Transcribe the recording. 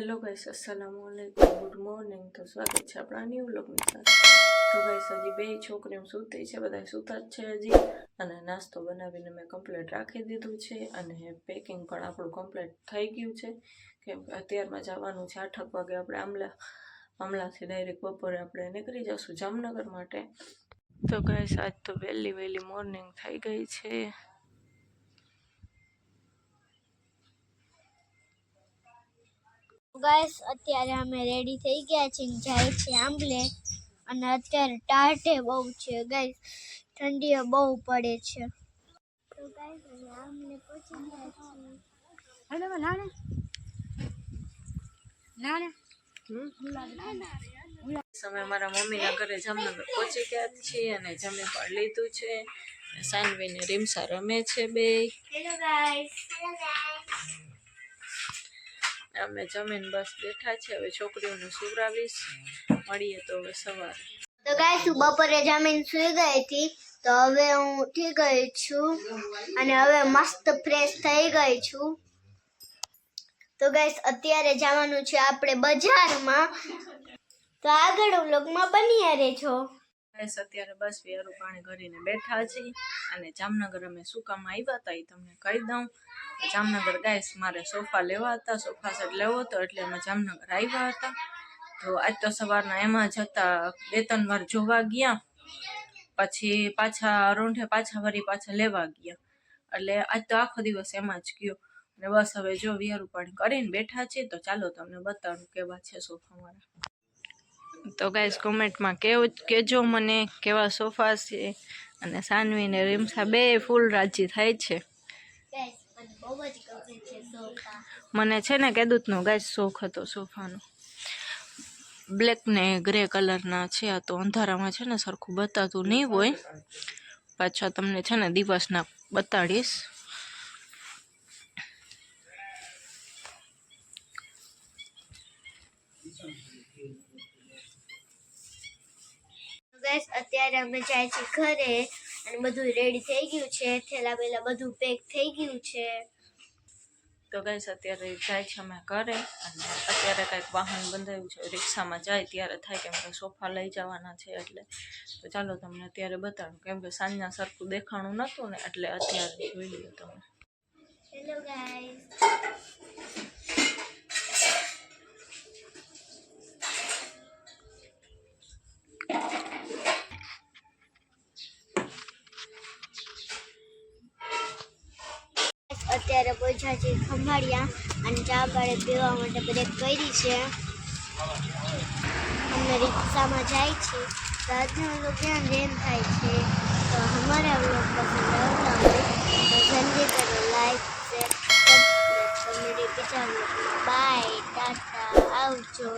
Hello guys અસલામુ અલૈકુમ good morning તો સ્વાગત છે આપણા ન્યૂ વ્લોગની સાથે. તો ગાઈસ હજી બે છોકરીઓ સૂતી છે બધા સૂતા જ છે હજી. અને નાસ્તો બનાવીને મેં કમ્પ્લીટ રાખી દીધું છે અને પેકિંગ પણ આપણું કમ્પ્લીટ થઈ ગયું છે. કેમ કે અત્યારમાં જવાનું છે આઠક વાગે આપણે આમલા, આમલાથી ડાયરેક્ટ બપોરે આપણે નીકળી જશું જામનગર માટે. તો ગાઈસ આજ તો વહેલી વહેલી મોર્નિંગ થઈ ગઈ છે. ગાઈસ અત્યારે અમે રેડી થઈ ગયા છીએ જાય છે આંબલે. અને અત્યારે ટાઢે બહુ છે ગાઈસ. ઠંડીઓ બહુ પડે છે. તો ગાઈસ અમે આંબલે પહોંચી ગયા છીએ. હેલો નાને. નાને અમે મારા મમ્મીના ઘરે જામનગર પહોંચી ગયા છીએ અને જમી પણ લીધું છે. સાનવી ને રીમસા રમે છે બે. હેલો ગાઈસ હેલો અમે જમીન બસ બેઠા છે હવે છોકરીઓને સુવરાવીશ મળીએ તો હવે સવારે. તો ગાઈસ હું બપોરે જમીન સુઈ ગઈ હતી. તો હવે હું ઉઠી ગઈ છું. અને હવે મસ્ત ફ્રેશ થઈ ગઈ છું. તો ગાઈસ અત્યારે જવાનું છે આપણે બજારમાં. તો આગળ વ્લોગમાં બની રહેજો. બસ અત્યારે બસ વેરું પાણી કરીને બેઠા છીએ અને જામનગર અમે શું કામ આવ્યા હતા એ તમને કહી દઉં. જામનગર ગાઈસ, મારે સોફા લેવા હતા, સોફા સેટ લેવો હતો એટલે અમે જામનગર આવ્યા હતા. તો આજ તો સવારના એમાં જતા બે ત્રણ વાર જોવા ગયા. પછી પાછા રોંઢે પાછા વળી પાછા લેવા ગયા. એટલે આજ તો આખો દિવસ એમાં જ ગયો. અને બસ હવે જો વિયારું પાણી કરીને બેઠા છીએ, તો ચાલો તમને બતાવું કેવા છે સોફા મારા. તો ગાઈઝ કોમેન્ટમાં કેવું કહેજો મને કેવા સોફા છે અને સાનવી ને રીમસા બે ફૂલ રાજી થાય છે. મને છે ને કેદૂતનો ગાઈસ શોખ હતો સોફાનો. બ્લેક ને ગ્રે કલરના છે આ તો અંધારામાં છે ને સરખું બતાતું નહીં હોય. પાછા તમને છે ને દિવસના બતાડીશ. ગાઈસ અત્યારે અમે જાય છે ઘરે અને બધું રેડી થઈ ગયું છે. થેલા બેલા બધું પેક થઈ ગયું છે. તો ગાઈસ અત્યારે જાય છે અમે ઘરે અને અત્યારે કાંઈક વાહન બંધાયું છે. રિક્ષામાં જાય ત્યારે થાય કેમ કે સોફા લઈ જવાના છે એટલે. તો ચાલો તમને અત્યારે બતાડું કેમ કે સાંજના સરખું દેખાણું નહોતું ને એટલે અત્યારે જોઈ લ્યો તમે. હેલો ગાઈસ અત્યારે પહોંચ્યા છે ખંભાળિયા અને ચા પાડે પીવા માટે બ્રેક કરી છે. અમે રિક્ષામાં જાય છે. તો આજનો લોકો ક્યાં રેન થાય છે. તો અમારા વ્લોગ પસંદ આવતા હોય તો જલ્દી કરો લાઈક શેર સબસ્ક્રાઈબ તો બીજા બાય ટાટા આવજો.